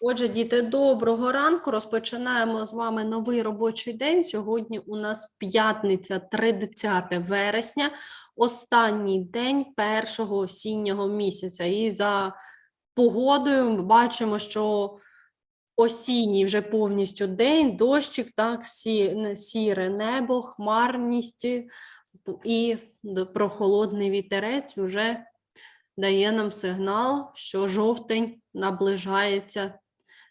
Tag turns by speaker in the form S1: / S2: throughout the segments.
S1: Отже, діти, доброго ранку. Розпочинаємо з вами новий робочий день. Сьогодні у нас п'ятниця, 30 вересня, останній день першого осіннього місяця. І за погодою ми бачимо, що осінній вже повністю день, дощик, так, сі, сіре небо, хмарність і прохолодний вітерець уже дає нам сигнал, що жовтень наближається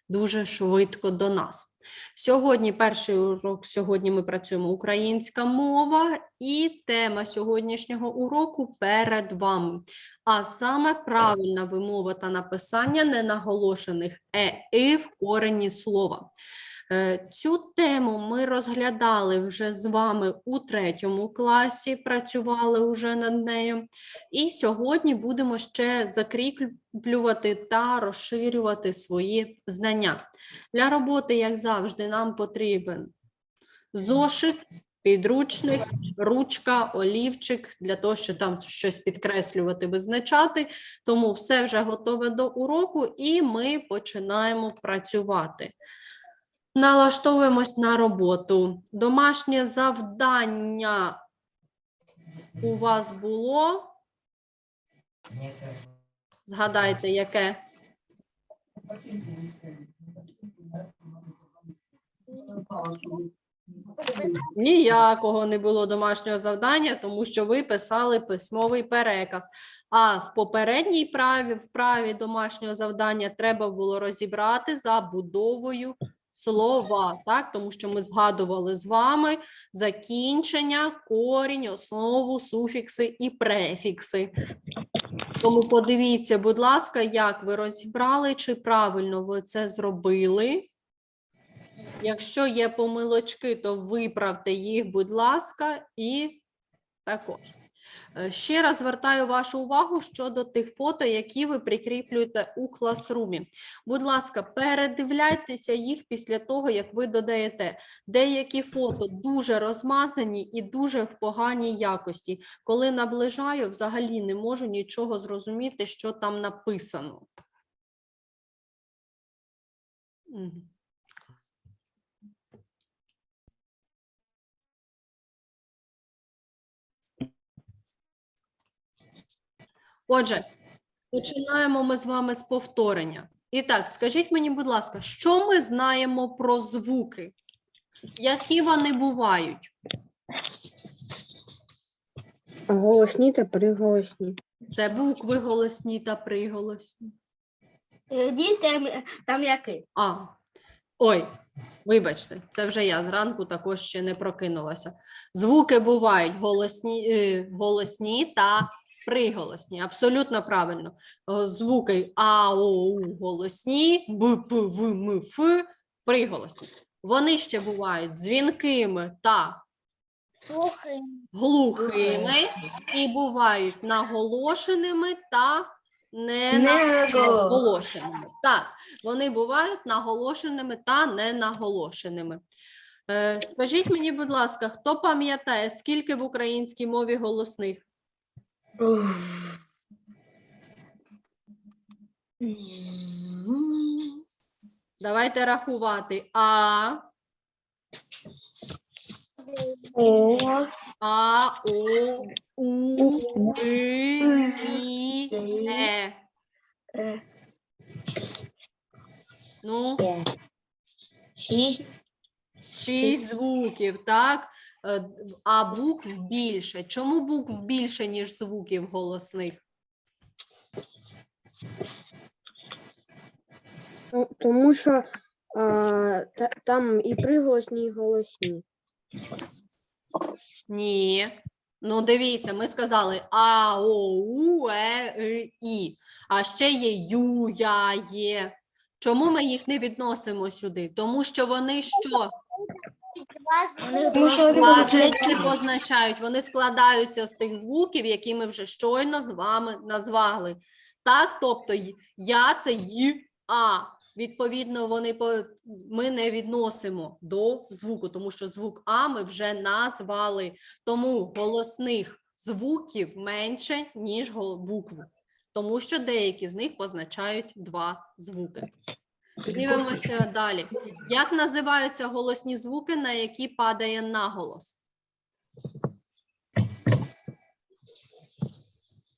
S1: дуже швидко до нас. Сьогодні перший урок. Сьогодні ми працюємо українська мова, і тема сьогоднішнього уроку перед вами. А саме правильна вимова та написання ненаголошених е і в корені слова. Е, Цю тему ми розглядали вже з вами у третьому класі, працювали вже над нею. І сьогодні будемо ще закріплювати та розширювати свої знання. Для роботи, як завжди, нам потрібен зошит, підручник, ручка, олівчик для того, щоб там щось підкреслювати, визначати. Тому все вже готове до уроку, і ми починаємо працювати. Налаштовуємось на роботу. Домашнє завдання у вас було. Згадайте, яке? Ніякого не було домашнього завдання, тому що ви писали письмовий переказ. А в попередній праві, вправі домашнього завдання треба було розібрати за будовою слова, так? тому що ми згадували з вами закінчення, корінь, основу, суфікси і префікси. Тому подивіться, будь ласка, як ви розібрали, чи правильно ви це зробили. Якщо є помилочки, то виправте їх, будь ласка, і також. Е, Ще раз звертаю вашу увагу щодо тих фото, які ви прикріплюєте у класрумі. Будь ласка, передивляйтеся їх після того, як ви додаєте. Деякі фото дуже розмазані і дуже в поганій якості. Коли наближаю, взагалі не можу нічого зрозуміти, що там написано. Отже, починаємо ми з вами з повторення. І так, скажіть мені, будь ласка, що ми знаємо про звуки? Які вони бувають?
S2: Голосні та приголосні.
S1: Це букви голосні та приголосні.
S3: Е, Діти там який?
S1: А, ой, вибачте, це вже я зранку також ще не прокинулася. Звуки бувають голосні, е, голосні та приголосні. Абсолютно правильно. Звуки А, О, У голосні, Б, П, В, М, Ф приголосні. Вони ще бувають дзвінкими та глухими і бувають наголошеними та
S3: Не
S1: ненаголошеними. Так, вони бувають наголошеними та ненаголошеними. Е, скажіть мені, будь ласка, хто пам'ятає, скільки в українській мові голосних? Давайте рахувати. А,
S3: О,
S1: А, О, У, И, І, Е. Ну,
S3: е. Шість.
S1: Шість звуків, так? Е, А букв більше. Чому букв більше, ніж звуків голосних?
S2: Ну, Тому що а, та, там і приголосні, і голосні.
S1: Ні. Ну, дивіться, ми сказали А, О, У, Е, И, І. А ще є Ю, Я, Є. Чому ми їх не відносимо сюди? Тому що вони що?
S3: Тому що вони позначають.
S1: вони складаються з тих звуків, які ми вже щойно з вами назвали. Так, тобто я це й, а. Відповідно, вони по ми не відносимо до звуку, тому що звук А ми вже назвали. Тому голосних звуків менше, ніж букв, тому що деякі з них позначають два звуки. Дивимося далі. Як називаються голосні звуки, на які падає наголос?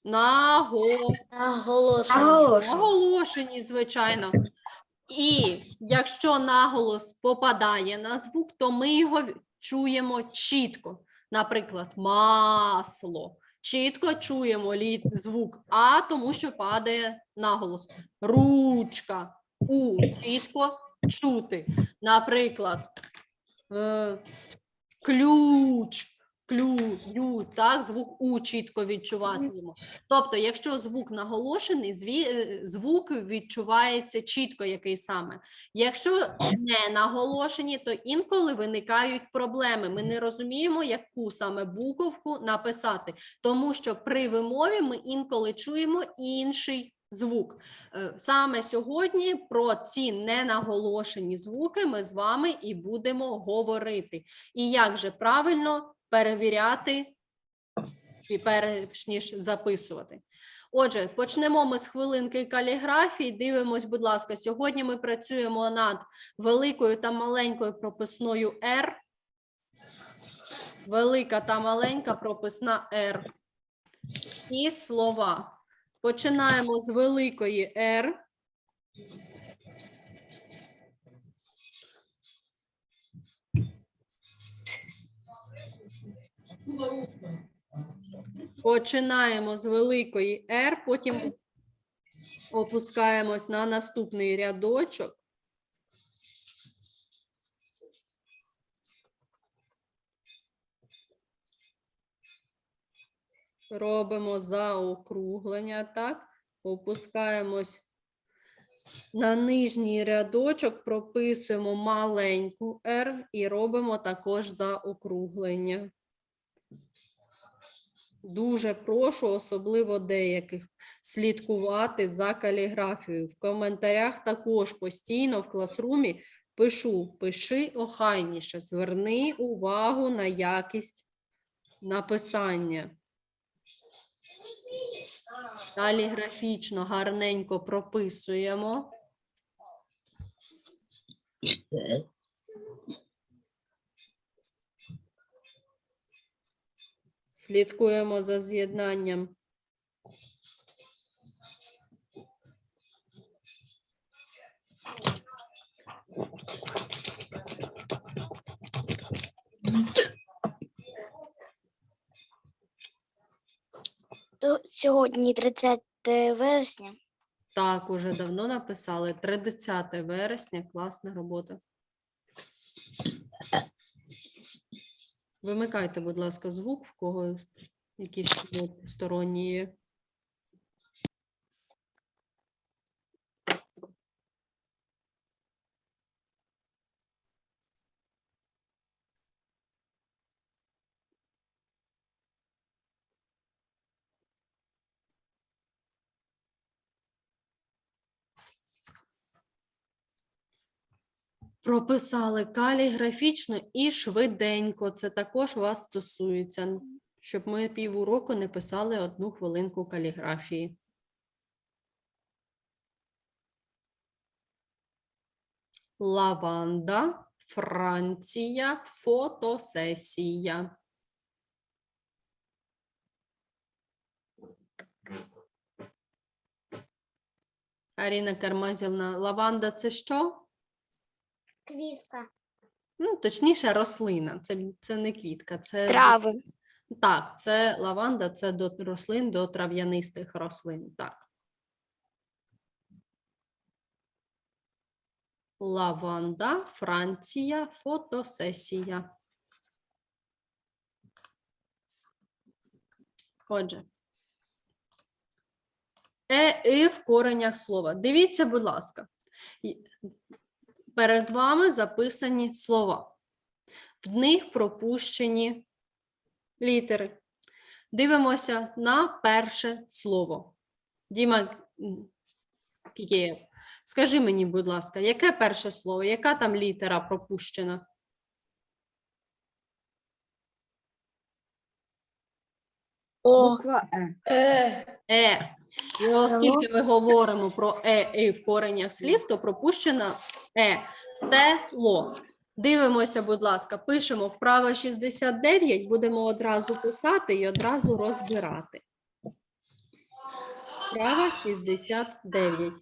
S1: Наго.
S3: Наголошую.
S1: Наголошені, звичайно. І якщо наголос попадає на звук, то ми його чуємо чітко. Наприклад, масло. Чітко чуємо звук А, тому що падає наголос. Ручка. У чітко чути. Наприклад, е, ключ. Клю, так, звук У чітко відчуватимемо. Тобто, якщо звук наголошений, зві, е, звук відчувається чітко, який саме. Якщо не наголошені, то інколи виникають проблеми. Ми не розуміємо, яку саме буковку написати, тому що при вимові ми інколи чуємо інший звук. Е, Саме сьогодні про ці ненаголошені звуки ми з вами і будемо говорити. І як же правильно перевіряти перш ніж записувати. Отже, почнемо ми з хвилинки каліграфії. Дивимось, будь ласка, сьогодні ми працюємо над великою та маленькою прописною R. Велика та маленька прописна R. І слова. Починаємо з великої R. Починаємо з великої R, потім опускаємось на наступний рядочок. Робимо заокруглення, так? Опускаємось на нижній рядочок, прописуємо маленьку R і робимо також заокруглення. Дуже прошу, особливо деяких, слідкувати за каліграфією. В коментарях також постійно в класрумі пишу, пиши охайніше, зверни увагу на якість написання. Каліграфічно гарненько прописуємо. Слідкуємо за з'єднанням.
S3: Сьогодні 30 вересня.
S1: Так, уже давно написали. 30 вересня, класна робота. Вимикайте, будь ласка, звук, в кого якісь сторонні Прописали каліграфічно і швиденько. Це також вас стосується, щоб ми півуроку не писали одну хвилинку каліграфії. Лаванда, Франція, фотосесія. Аріна Кармазівна, лаванда це що?
S3: Квітка.
S1: Ну, точніше, рослина. Це, це не квітка, це
S3: Трави.
S1: так, це лаванда, це до рослин, до трав'янистих рослин. Так. Лаванда, Франція, фотосесія. Отже. Е, і в коренях слова. Дивіться, будь ласка. Перед вами записані слова. В них пропущені літери. Дивимося на перше слово. Діма Кікеєв, скажи мені, будь ласка, яке перше слово? Яка там літера пропущена?
S3: О.
S2: Буква Е.
S1: Е. І оскільки ми говоримо про е і в коренях слів, то пропущено е. Село. Дивимося, будь ласка, пишемо вправо 69, будемо одразу писати і одразу розбирати. Вправа 69.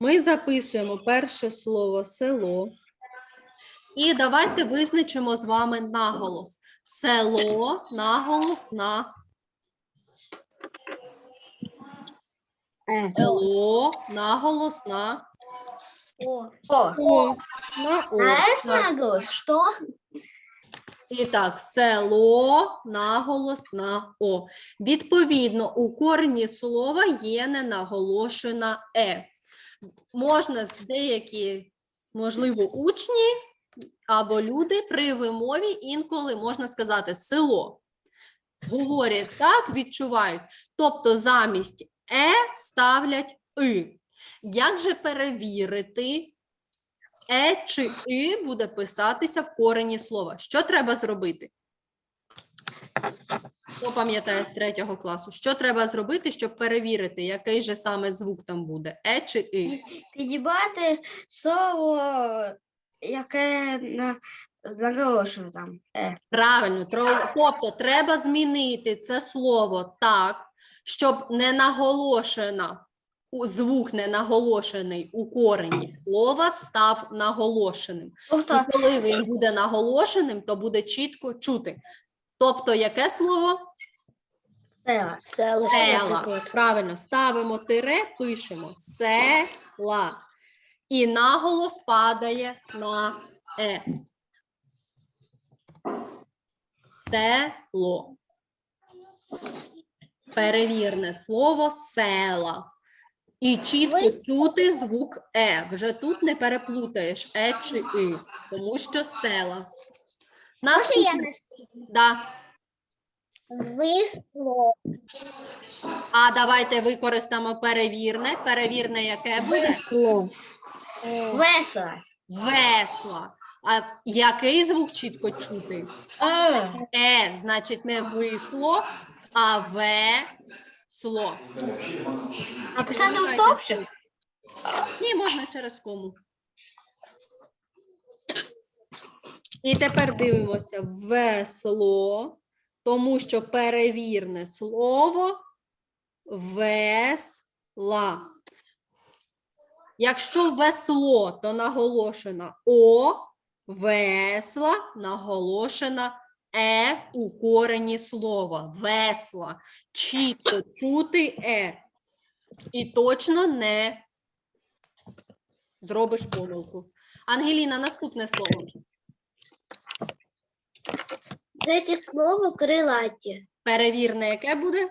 S1: Ми записуємо перше слово село. І давайте визначимо з вами наголос. Село, наголос на
S2: Е.
S1: село, наголос на
S3: О.
S1: О. На О. Так.
S3: наголос? Что?
S1: І так, село, наголос на О. Відповідно, у корені слова є ненаголошена Е. Можна деякі, можливо, учні або люди при вимові інколи можна сказати село. Говорять так, відчувають. Тобто замість Е ставлять И. Як же перевірити, Е чи И буде писатися в корені слова? Що треба зробити? Хто пам'ятає з третього класу? Що треба зробити, щоб перевірити, який же саме звук там буде? Е чи И?
S3: Підібрати слово, яке на заголошено там. Е.
S1: Правильно, тро- тобто треба змінити це слово так, щоб не наголошена, звук не наголошений у корені слова став наголошеним.
S3: Тобто,
S1: І коли він буде наголошеним, то буде чітко чути. Тобто, яке слово?
S3: села. Села.
S1: Села. Правильно, ставимо тире, пишемо села. І наголос падає на е. Село. Перевірне слово села. І чітко
S3: Ви-
S1: чути звук е. Вже тут не переплутаєш е чи и, тому що села. Наступне. Да.
S3: Висло.
S1: А давайте використаємо перевірне. Перевірне яке буде?
S2: Сло.
S3: Весело.
S1: Весла. А який звук чітко чути?
S3: Е.
S1: Е, значить, не висло, а весло.
S3: А писати у стовпчик?
S1: Ні, можна через кому. І тепер дивимося весло, тому що перевірне слово весла. Якщо весло, то наголошена О, весла, наголошена Е у корені слова. Весла. Чітко чути Е. І точно не зробиш помилку. Ангеліна, наступне слово.
S3: Третє слово крилаті.
S1: Перевірне, яке буде?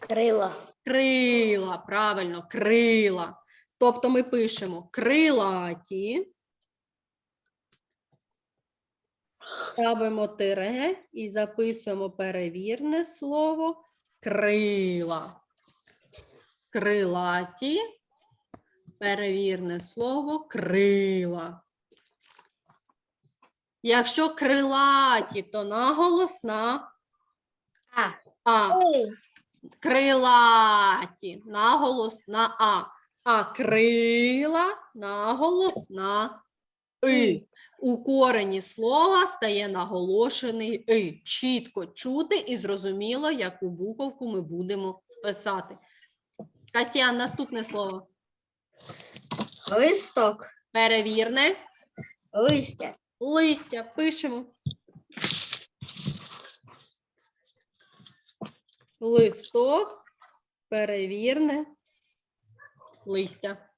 S3: Крила.
S1: Крила. Правильно, крила. Тобто ми пишемо крилаті. Ставимо тире і записуємо перевірне слово крила. Крилаті. Перевірне слово крила. Якщо крилаті, то наголос на
S3: А.
S1: А. Крилаті, наголос на А. А крила наголос на И. У корені слова стає наголошений И. Чітко чути і зрозуміло, яку буковку ми будемо писати. Касіан, наступне слово.
S3: Листок.
S1: Перевірне.
S3: Листя.
S1: Листя. Пишемо. Листок. Перевірне. Листя.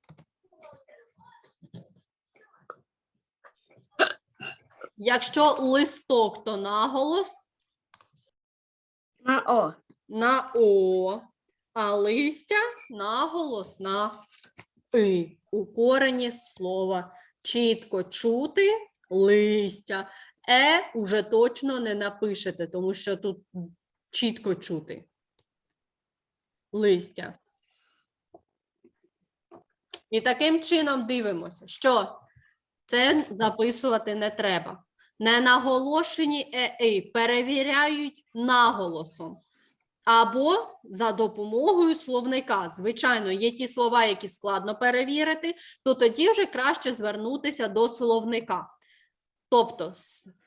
S1: Якщо листок, то наголос
S3: На О.
S1: на О, а листя наголос на И. У корені слова. Чітко чути листя. Е уже точно не напишете, тому що тут чітко чути. Листя. І таким чином дивимося, що це записувати не треба. Ненаголошені ЕИ перевіряють наголосом або за допомогою словника. Звичайно, є ті слова, які складно перевірити, то тоді вже краще звернутися до словника. Тобто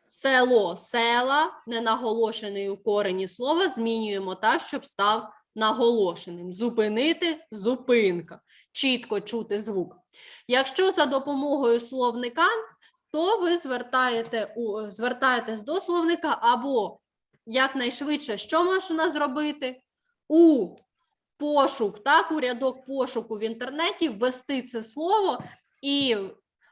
S1: село, села, ненаголошений у корені слова змінюємо так, щоб став наголошеним. Зупинити зупинка. Чітко чути звук. Якщо за допомогою словника, то ви звертаєте у, звертаєтесь до словника або якнайшвидше, що можна зробити? У пошук, так, у рядок пошуку в інтернеті ввести це слово і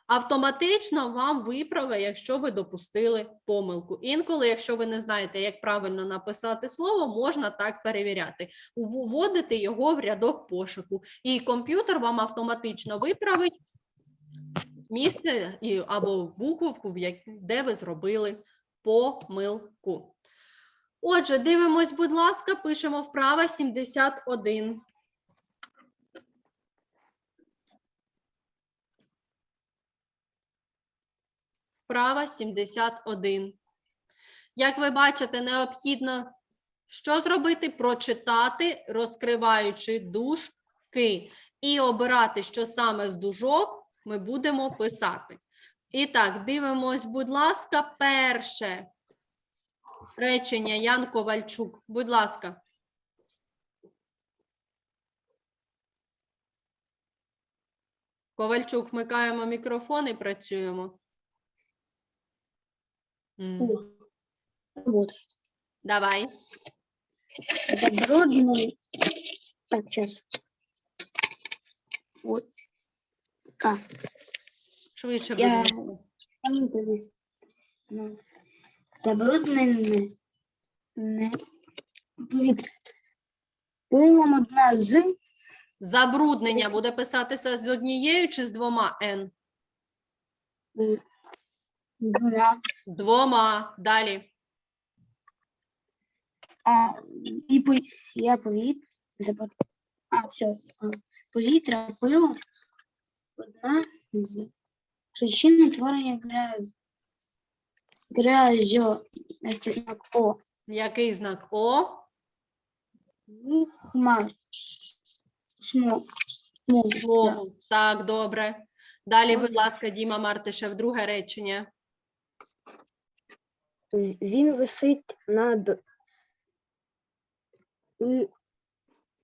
S1: автоматично вам виправить, якщо ви допустили помилку. Інколи, якщо ви не знаєте, як правильно написати слово, можна так перевіряти. Вв- Вводити його в рядок пошуку, і комп'ютер вам автоматично виправить місце і, або буковку, де ви зробили помилку. Отже, дивимось, будь ласка, пишемо вправа 71. Вправа 71. Як ви бачите, необхідно що зробити? Прочитати, розкриваючи дужки, і обирати, що саме з дужок ми будемо писати. І так, дивимось, будь ласка, перше речення Ян Ковальчук. Будь ласка. Ковальчук, вмикаємо мікрофон і працюємо.
S2: Работает.
S1: Давай.
S2: Забродный. Так, сейчас. Вот. А,
S1: Швидше, будь
S2: Я-
S1: ласка.
S2: ну, Забруднене не повітря. Пилом одна з
S1: Забруднення буде писатися з однією чи з двома Н?
S2: е, двома,
S1: З двома. Далі.
S2: а і по, я повітря. А, все. Повітря, пило одна з причин утворення грязь. Грязьо, мягкий знак О.
S1: Який знак О?
S2: Хмар. Смог. Смог.
S1: Смогу. Так, добре. Далі, будь ласка, Діма Мартишев, друге речення.
S2: Він висить над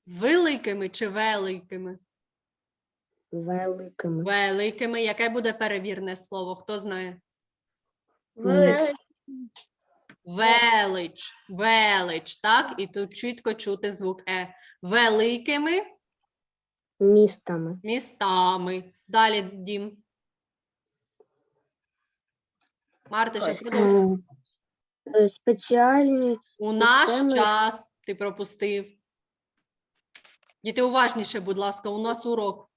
S1: Великими чи великими?
S2: Великими.
S1: Великими. Яке буде перевірне слово? Хто знає?
S3: Ви-
S1: Велич. Велич. Так, і тут чітко чути звук Е. Великими
S2: Містами.
S1: містами. Далі, Дім. Мартишев,
S3: Ой.
S1: продовжуй.
S2: Е, е, Спеціальні
S1: У наш
S2: Системи-
S1: час ти пропустив. Діти, уважніше, будь ласка, у нас урок.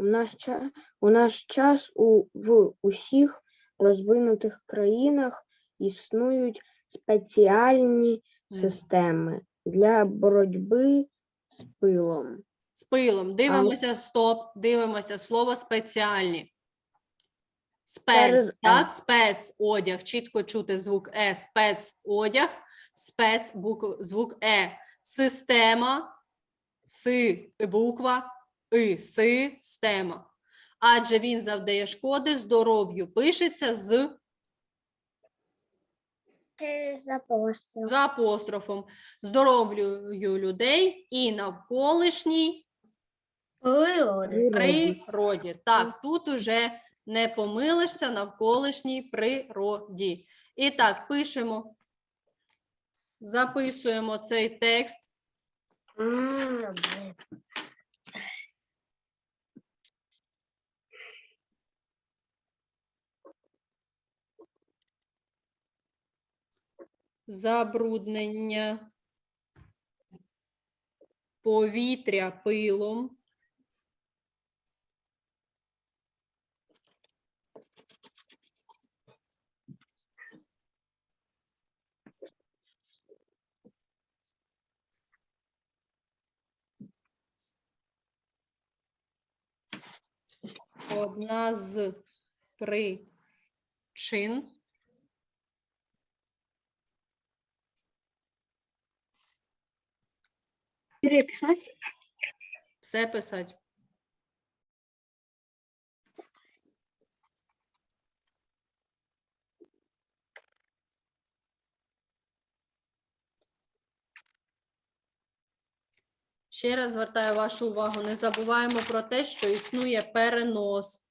S2: У наш час у наш час у в усіх розвинутих країнах існують спеціальні системи для боротьби з пилом.
S1: З пилом. Дивимося, стоп, дивимося слово спеціальні. Спец, так, спецодяг. Чітко чути звук Е. Спецодяг, спец, букв, звук Е. Система, си, буква, и, система. Адже він завдає шкоди здоров'ю. Пишеться з,
S3: Через
S1: з апострофом. Здоров'ю людей і навколишній
S3: Природи.
S1: природі. Так, тут уже не помилишся навколишній природі. І так, пишемо, записуємо цей текст. Забруднення повітря пилом. Одна з причин
S2: Переписать?
S1: Все писать. Ще раз звертаю вашу увагу, не забуваємо про те, що існує перенос.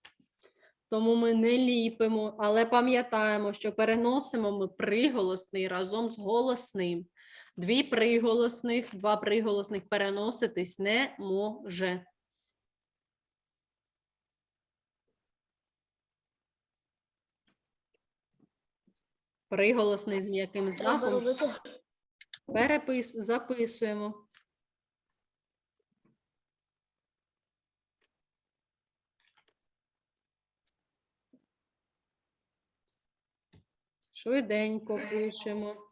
S1: Тому ми не ліпимо, але пам'ятаємо, що переносимо ми приголосний разом з голосним. Дві приголосних, два приголосних переноситись не може. Приголосний з м'яким знаком перепис... записуємо. Швиденько пишемо.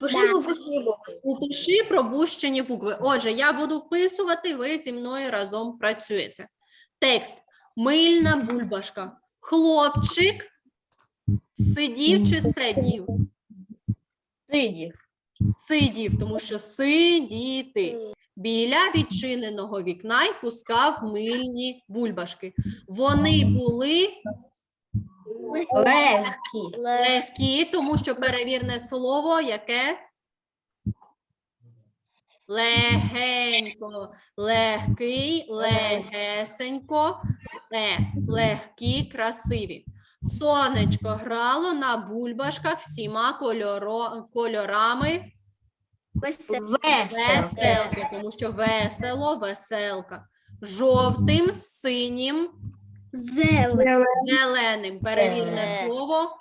S3: Пиши випущені букви.
S1: Упиши пропущені букви. Отже, я буду вписувати, ви зі мною разом працюєте. Текст. Мильна бульбашка. Хлопчик сидів чи сидів?
S3: Сиді.
S1: Сидів, тому що сидіти. Біля відчиненого вікна й пускав мильні бульбашки. Вони були
S3: Легкі.
S1: легкі, тому що перевірне слово яке? Легенько, легкий, легесенько, е, легкі, красиві. Сонечко грало на бульбашках всіма кольоро, кольорами
S3: Весело.
S1: веселки, тому що весело, веселка. Жовтим, синім,
S2: Зелень.
S1: зеленим. Перевірне слово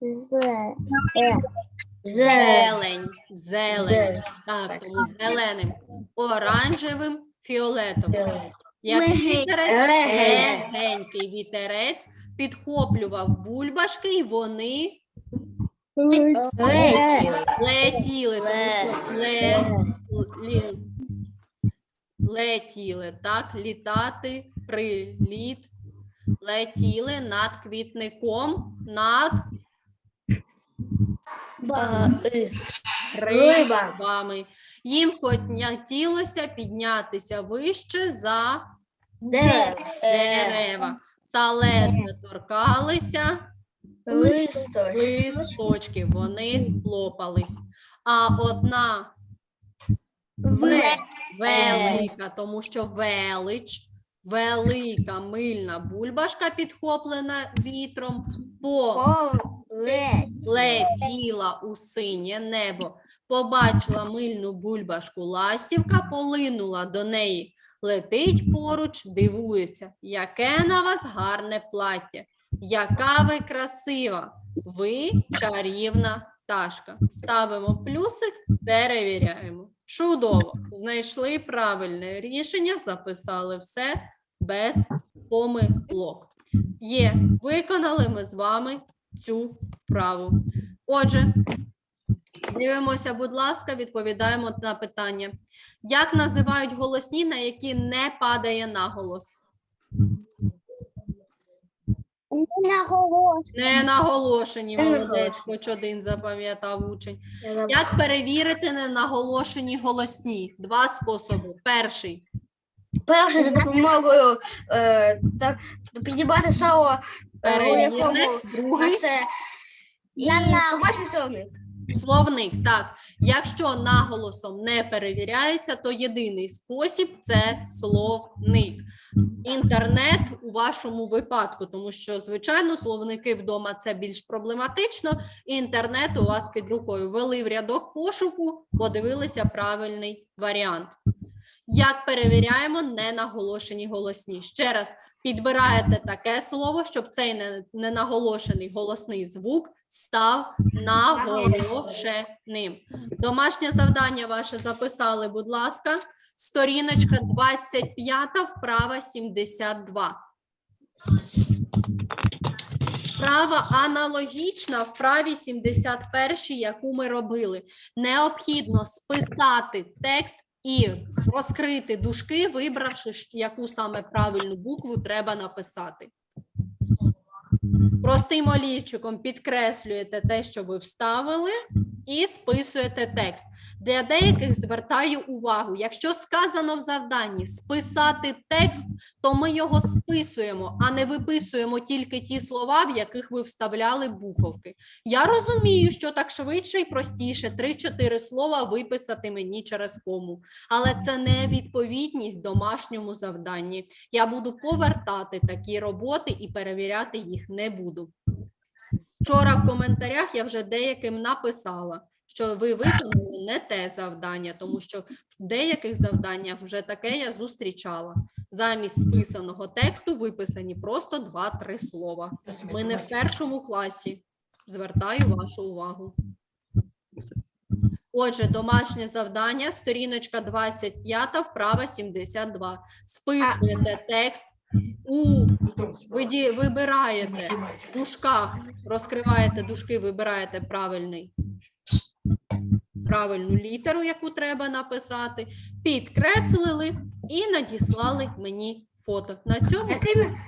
S3: Зелень.
S1: Зелень, зелень. Так, тому зеленим, оранжевим, фіолетовим. Як
S3: Легень-
S1: вітерець,
S3: легень.
S1: легенький вітерець підхоплював бульбашки, і вони летіли, тому що ле, лі- летіли, так, літати, приліт, летіли над квітником, над рибами. Їм хотілося піднятися вище за дерева та ледве торкалися
S3: Листочки.
S1: вони лопались. А одна велика, тому що велич, велика мильна бульбашка, підхоплена вітром, по летіла у синє небо, побачила мильну бульбашку ластівка, полинула до неї, летить поруч, дивується, яке на вас гарне плаття, яка ви красива, ви чарівна пташка. Ставимо плюсик, перевіряємо. Чудово! Знайшли правильне рішення, записали все без помилок. Є, виконали ми з вами цю вправу. Отже, дивимося, будь ласка, відповідаємо на питання. Як називають голосні, на які не падає наголос? Не наголошені,
S3: Не
S1: молодець, хоч один запам'ятав учень. Як перевірити ненаголошені голосні? Два способи. Перший
S3: Перше за допомогою е, так, підібрати слово, е, у якому
S1: другий
S3: це і побачити словник.
S1: Словник, так. Якщо наголосом не перевіряється, то єдиний спосіб це словник. Інтернет у вашому випадку, тому що, звичайно, словники вдома це більш проблематично. Інтернет у вас під рукою. Ввели в рядок пошуку, подивилися правильний варіант. Як перевіряємо ненаголошені голосні? Ще раз підбираєте таке слово, щоб цей ненаголошений голосний звук став наголошеним. Домашнє завдання ваше записали, будь ласка. Сторіночка 25, вправа 72. Вправа аналогічна вправі 71, яку ми робили. Необхідно списати текст і розкрити дужки, вибравши, яку саме правильну букву треба написати. Простим олівчиком підкреслюєте те, що ви вставили, і списуєте текст. Для деяких звертаю увагу, якщо сказано в завданні списати текст, то ми його списуємо, а не виписуємо тільки ті слова, в яких ви вставляли буковки. Я розумію, що так швидше і простіше 3-4 слова виписати мені через кому, але це не відповідність домашньому завданні. Я буду повертати такі роботи і перевіряти їх не буду. Вчора в коментарях я вже деяким написала, що ви виконали не те завдання, тому що в деяких завданнях вже таке я зустрічала. Замість списаного тексту виписані просто 2-3 слова. Ми не в першому класі. Звертаю вашу увагу. Отже, домашнє завдання, сторіночка 25, вправа 72. Списуєте текст у виді, вибираєте в дужках, розкриваєте дужки, вибираєте правильний правильну літеру, яку треба написати, підкреслили і надіслали мені фото. На цьому